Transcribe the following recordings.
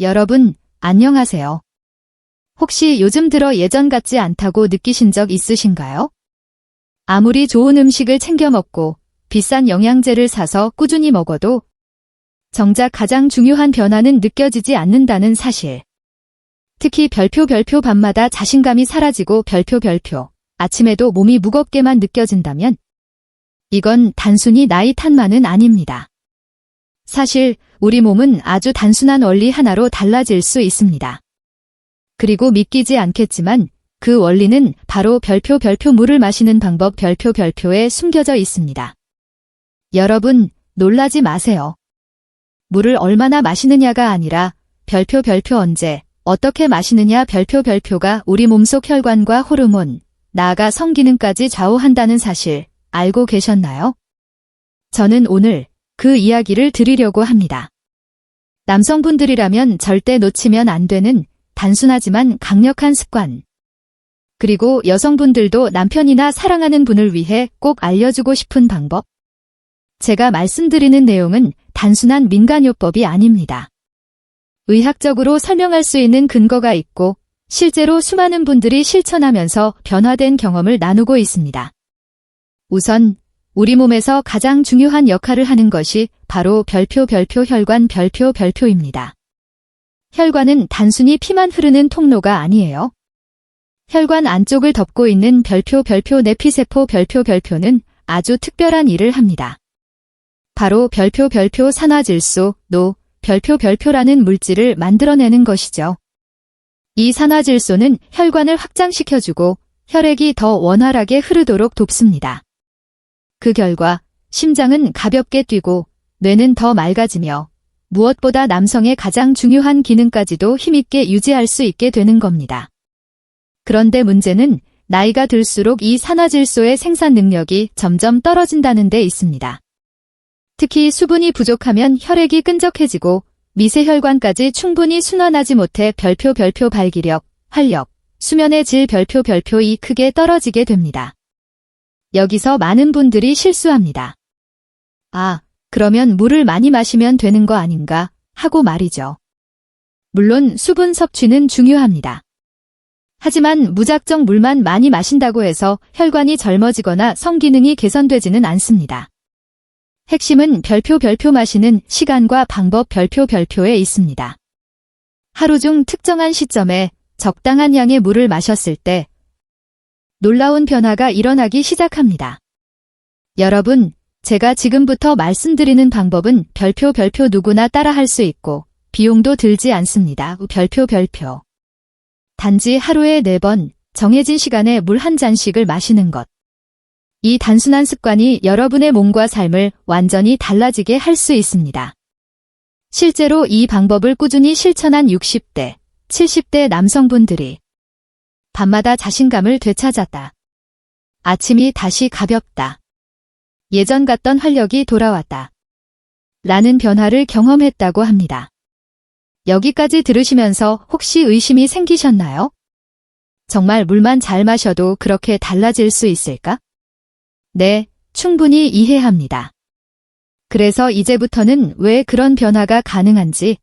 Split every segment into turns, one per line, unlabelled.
여러분, 안녕하세요. 혹시 요즘 들어 예전 같지 않다고 느끼신 적 있으신가요? 아무리 좋은 음식을 챙겨 먹고 비싼 영양제를 사서 꾸준히 먹어도 정작 가장 중요한 변화는 느껴지지 않는다는 사실. 특히 별표 별표 밤마다 자신감이 사라지고 별표 별표 아침에도 몸이 무겁게만 느껴진다면 이건 단순히 나이 탓만은 아닙니다. 사실 우리 몸은 아주 단순한 원리 하나로 달라질 수 있습니다. 그리고 믿기지 않겠지만 그 원리는 바로 별표 별표 물을 마시는 방법 별표 별표에 숨겨져 있습니다. 여러분, 놀라지 마세요. 물을 얼마나 마시느냐가 아니라 별표 별표 언제, 어떻게 마시느냐 별표 별표가 우리 몸속 혈관과 호르몬, 나아가 성기능까지 좌우한다는 사실 알고 계셨나요? 저는 오늘 그 이야기를 드리려고 합니다. 남성분들이라면 절대 놓치면 안 되는 단순하지만 강력한 습관. 그리고 여성분들도 남편이나 사랑하는 분을 위해 꼭 알려주고 싶은 방법. 제가 말씀드리는 내용은 단순한 민간요법이 아닙니다. 의학적으로 설명할 수 있는 근거가 있고 실제로 수많은 분들이 실천하면서 변화된 경험을 나누고 있습니다. 우선 우리 몸에서 가장 중요한 역할을 하는 것이 바로 별표 별표 혈관 별표 별표입니다. 혈관은 단순히 피만 흐르는 통로가 아니에요. 혈관 안쪽을 덮고 있는 별표 별표 내피세포 별표 별표는 아주 특별한 일을 합니다. 바로 별표 별표 산화질소, 노, 별표 별표라는 물질을 만들어내는 것이죠. 이 산화질소는 혈관을 확장시켜주고 혈액이 더 원활하게 흐르도록 돕습니다. 그 결과 심장은 가볍게 뛰고 뇌는 더 맑아지며 무엇보다 남성의 가장 중요한 기능까지도 힘있게 유지할 수 있게 되는 겁니다. 그런데 문제는 나이가 들수록 이 산화질소의 생산 능력이 점점 떨어진다는 데 있습니다. 특히 수분이 부족하면 혈액이 끈적해지고 미세혈관까지 충분히 순환하지 못해 별표 별표 발기력, 활력, 수면의 질 별표 별표 이 크게 떨어지게 됩니다. 여기서 많은 분들이 실수합니다. 아, 그러면 물을 많이 마시면 되는 거 아닌가 하고 말이죠. 물론 수분 섭취는 중요합니다. 하지만 무작정 물만 많이 마신다고 해서 혈관이 젊어지거나 성기능이 개선되지는 않습니다. 핵심은 별표 별표 마시는 시간과 방법 별표 별표에 있습니다. 하루 중 특정한 시점에 적당한 양의 물을 마셨을 때 놀라운 변화가 일어나기 시작합니다. 여러분, 제가 지금부터 말씀드리는 방법은 별표 별표 누구나 따라 할 수 있고 비용도 들지 않습니다. 별표 별표. 단지 하루에 4번 정해진 시간에 물 한 잔씩을 마시는 것. 이 단순한 습관이 여러분의 몸과 삶을 완전히 달라지게 할 수 있습니다. 실제로 이 방법을 꾸준히 실천한 60대, 70대 남성분들이 밤마다 자신감을 되찾았다. 아침이 다시 가볍다. 예전 같던 활력이 돌아왔다. 라는 변화를 경험했다고 합니다. 여기까지 들으시면서 혹시 의심이 생기셨나요? 정말 물만 잘 마셔도 그렇게 달라질 수 있을까? 네, 충분히 이해합니다. 그래서 이제부터는 왜 그런 변화가 가능한지,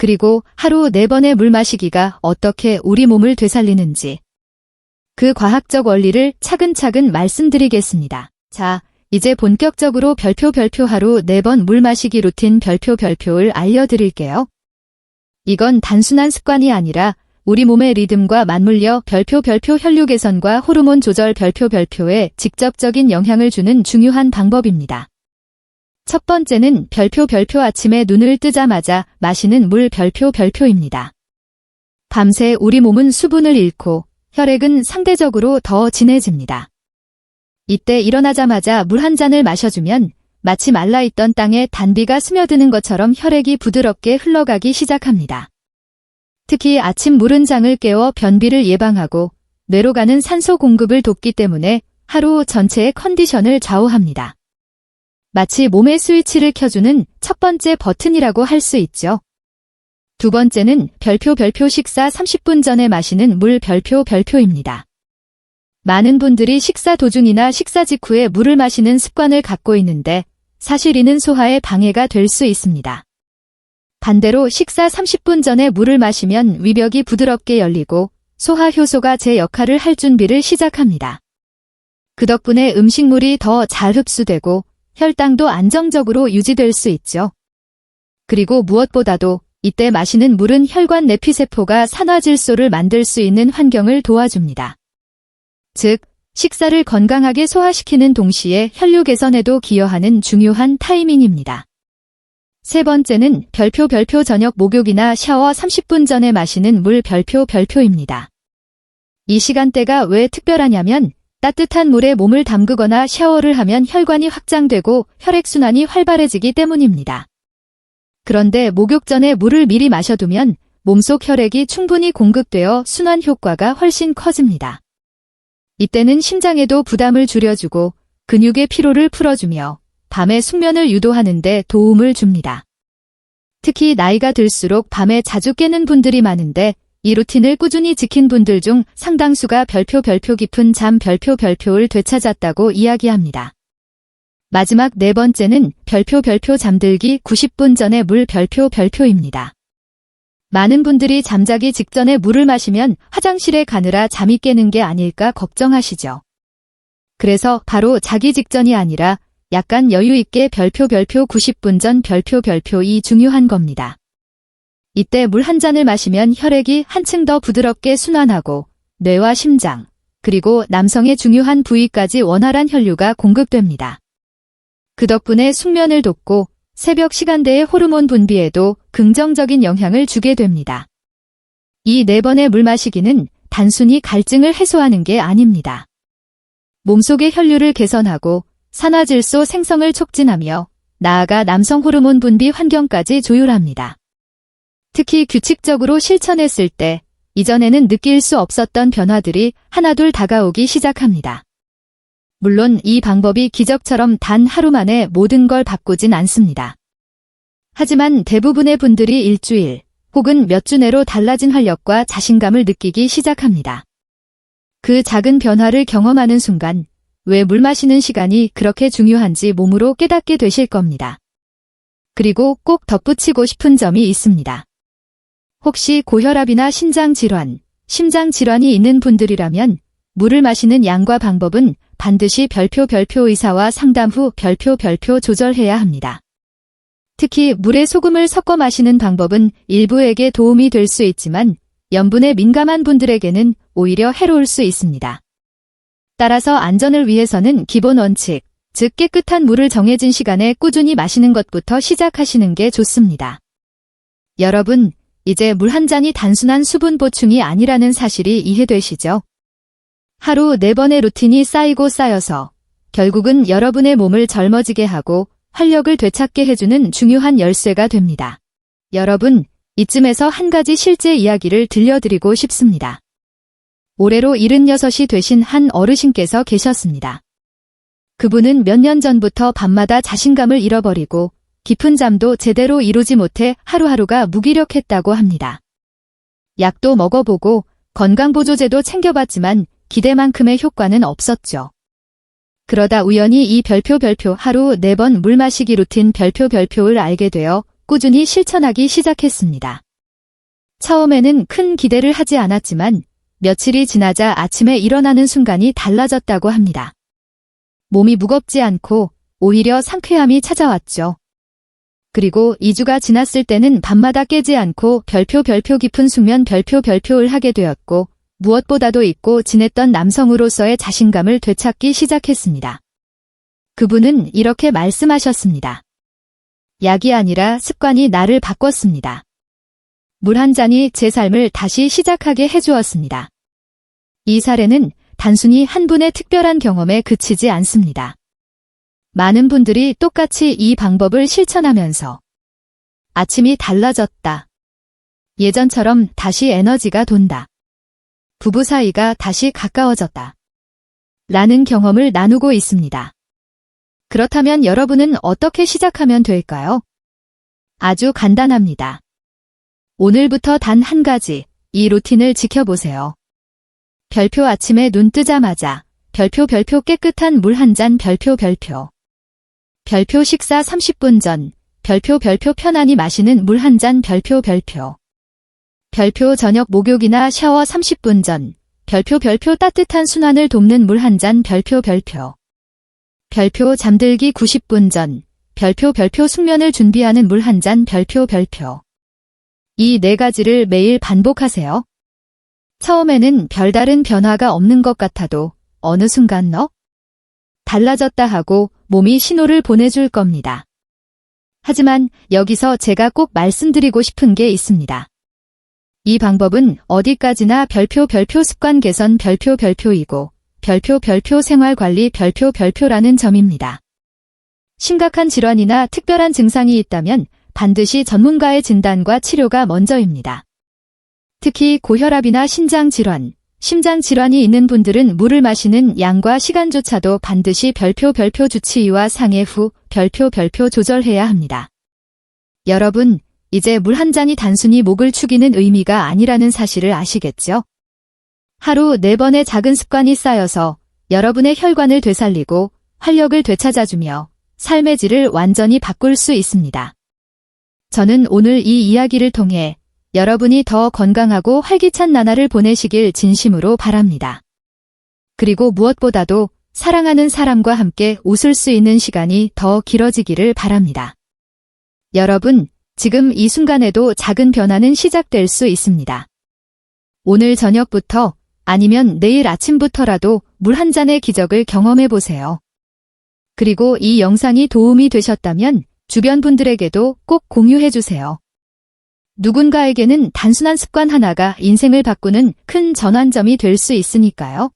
그리고 하루 4번의 물 마시기가 어떻게 우리 몸을 되살리는지, 그 과학적 원리를 차근차근 말씀드리겠습니다. 자, 이제 본격적으로 별표 별표 하루 4번 물 마시기 루틴 별표 별표를 알려드릴게요. 이건 단순한 습관이 아니라 우리 몸의 리듬과 맞물려 별표 별표 혈류 개선과 호르몬 조절 별표 별표에 직접적인 영향을 주는 중요한 방법입니다. 첫 번째는 별표 별표 아침에 눈을 뜨자마자 마시는 물 별표 별표입니다. 밤새 우리 몸은 수분을 잃고 혈액은 상대적으로 더 진해집니다. 이때 일어나자마자 물 한 잔을 마셔주면 마치 말라있던 땅에 단비가 스며드는 것처럼 혈액이 부드럽게 흘러가기 시작합니다. 특히 아침 물은 장을 깨워 변비를 예방하고 뇌로 가는 산소 공급을 돕기 때문에 하루 전체의 컨디션을 좌우합니다. 마치 몸의 스위치를 켜주는 첫 번째 버튼이라고 할 수 있죠. 두 번째는 별표 별표 식사 30분 전에 마시는 물 별표 별표입니다. 많은 분들이 식사 도중이나 식사 직후에 물을 마시는 습관을 갖고 있는데 사실 이는 소화에 방해가 될 수 있습니다. 반대로 식사 30분 전에 물을 마시면 위벽이 부드럽게 열리고 소화 효소가 제 역할을 할 준비를 시작합니다. 그 덕분에 음식물이 더 잘 흡수되고 혈당도 안정적으로 유지될 수 있죠. 그리고 무엇보다도 이때 마시는 물은 혈관 내피세포가 산화질소를 만들 수 있는 환경을 도와줍니다. 즉, 식사를 건강하게 소화시키는 동시에 혈류 개선에도 기여하는 중요한 타이밍입니다. 세 번째는 별표 별표 저녁 목욕이나 샤워 30분 전에 마시는 물 별표 별표입니다. 이 시간대가 왜 특별하냐면 따뜻한 물에 몸을 담그거나 샤워를 하면 혈관이 확장되고 혈액순환이 활발해지기 때문입니다. 그런데 목욕 전에 물을 미리 마셔두면 몸속 혈액이 충분히 공급되어 순환 효과가 훨씬 커집니다. 이때는 심장에도 부담을 줄여주고 근육의 피로를 풀어주며 밤에 숙면을 유도하는데 도움을 줍니다. 특히 나이가 들수록 밤에 자주 깨는 분들이 많은데 이 루틴을 꾸준히 지킨 분들 중 상당수가 별표 별표 깊은 잠 별표 별표를 되찾았다고 이야기합니다. 마지막 네 번째는 별표 별표 잠들기 90분 전에 물 별표 별표입니다. 많은 분들이 잠자기 직전에 물을 마시면 화장실에 가느라 잠이 깨는 게 아닐까 걱정하시죠. 그래서 바로 자기 직전이 아니라 약간 여유 있게 별표 별표 90분 전 별표 별표이 중요한 겁니다. 이때 물 한 잔을 마시면 혈액이 한층 더 부드럽게 순환하고 뇌와 심장, 그리고 남성의 중요한 부위까지 원활한 혈류가 공급됩니다. 그 덕분에 숙면을 돕고 새벽 시간대의 호르몬 분비에도 긍정적인 영향을 주게 됩니다. 이 네 번의 물 마시기는 단순히 갈증을 해소하는 게 아닙니다. 몸속의 혈류를 개선하고 산화질소 생성을 촉진하며 나아가 남성 호르몬 분비 환경까지 조율합니다. 특히 규칙적으로 실천했을 때 이전에는 느낄 수 없었던 변화들이 하나둘 다가오기 시작합니다. 물론 이 방법이 기적처럼 단 하루 만에 모든 걸 바꾸진 않습니다. 하지만 대부분의 분들이 일주일 혹은 몇 주 내로 달라진 활력과 자신감을 느끼기 시작합니다. 그 작은 변화를 경험하는 순간 왜 물 마시는 시간이 그렇게 중요한지 몸으로 깨닫게 되실 겁니다. 그리고 꼭 덧붙이고 싶은 점이 있습니다. 혹시 고혈압이나 신장 질환, 심장 질환이 있는 분들이라면 물을 마시는 양과 방법은 반드시 별표 별표 의사와 상담 후 별표 별표 조절해야 합니다. 특히 물에 소금을 섞어 마시는 방법은 일부에게 도움이 될 수 있지만 염분에 민감한 분들에게는 오히려 해로울 수 있습니다. 따라서 안전을 위해서는 기본 원칙, 즉 깨끗한 물을 정해진 시간에 꾸준히 마시는 것부터 시작하시는 게 좋습니다. 여러분, 이제 물 한 잔이 단순한 수분 보충이 아니라는 사실이 이해되시죠? 하루 네 번의 루틴이 쌓이고 쌓여서 결국은 여러분의 몸을 젊어지게 하고 활력을 되찾게 해주는 중요한 열쇠가 됩니다. 여러분, 이쯤에서 한 가지 실제 이야기를 들려드리고 싶습니다. 올해로 76이 되신 한 어르신께서 계셨습니다. 그분은 몇 년 전부터 밤마다 자신감을 잃어버리고 깊은 잠도 제대로 이루지 못해 하루하루가 무기력했다고 합니다. 약도 먹어보고 건강보조제도 챙겨봤지만 기대만큼의 효과는 없었죠. 그러다 우연히 이 별표 별표 하루 4번 물 마시기 루틴 별표 별표를 알게 되어 꾸준히 실천하기 시작했습니다. 처음에는 큰 기대를 하지 않았지만 며칠이 지나자 아침에 일어나는 순간이 달라졌다고 합니다. 몸이 무겁지 않고 오히려 상쾌함이 찾아왔죠. 그리고 2주가 지났을 때는 밤마다 깨지 않고 별표 별표 깊은 숙면 별표 별표를 하게 되었고 무엇보다도 잊고 지냈던 남성으로서의 자신감을 되찾기 시작했습니다. 그분은 이렇게 말씀하셨습니다. 약이 아니라 습관이 나를 바꿨습니다. 물 한 잔이 제 삶을 다시 시작하게 해주었습니다. 이 사례는 단순히 한 분의 특별한 경험에 그치지 않습니다. 많은 분들이 똑같이 이 방법을 실천하면서 아침이 달라졌다. 예전처럼 다시 에너지가 돈다. 부부 사이가 다시 가까워졌다. 라는 경험을 나누고 있습니다. 그렇다면 여러분은 어떻게 시작하면 될까요? 아주 간단합니다. 오늘부터 단 한 가지, 이 루틴을 지켜보세요. 별표 아침에 눈 뜨자마자, 별표 별표 깨끗한 물 한 잔 별표 별표. 별표 식사 30분 전, 별표 별표 편안히 마시는 물 한 잔 별표 별표. 별표 저녁 목욕이나 샤워 30분 전. 별표 별표 따뜻한 순환을 돕는 물 한 잔 별표 별표. 별표 잠들기 90분 전. 별표 별표 숙면을 준비하는 물 한 잔 별표 별표. 이 네 가지를 매일 반복하세요. 처음에는 별다른 변화가 없는 것 같아도 어느 순간 너 달라졌다 하고 몸이 신호를 보내줄 겁니다. 하지만 여기서 제가 꼭 말씀드리고 싶은 게 있습니다. 이 방법은 어디까지나 별표 별표 습관 개선 별표 별표이고 별표 별표 생활 관리 별표 별표라는 점입니다. 심각한 질환이나 특별한 증상이 있다면 반드시 전문가의 진단과 치료가 먼저입니다. 특히 고혈압이나 신장 질환, 심장 질환이 있는 분들은 물을 마시는 양과 시간조차도 반드시 별표 별표 주치의와 상해 후 별표 별표 조절해야 합니다. 여러분, 이제 물 한 잔이 단순히 목을 축이는 의미가 아니라는 사실을 아시겠죠? 하루 네번의 작은 습관이 쌓여서 여러분의 혈관을 되살리고 활력을 되찾아주며 삶의 질을 완전히 바꿀 수 있습니다. 저는 오늘 이 이야기를 통해 여러분이 더 건강하고 활기찬 나날을 보내시길 진심으로 바랍니다. 그리고 무엇보다도 사랑하는 사람과 함께 웃을 수 있는 시간이 더 길어지기를 바랍니다. 여러분, 지금 이 순간에도 작은 변화는 시작될 수 있습니다. 오늘 저녁부터 아니면 내일 아침부터라도 물 한 잔의 기적을 경험해 보세요. 그리고 이 영상이 도움이 되셨다면 주변 분들에게도 꼭 공유해 주세요. 누군가에게는 단순한 습관 하나가 인생을 바꾸는 큰 전환점이 될 수 있으니까요.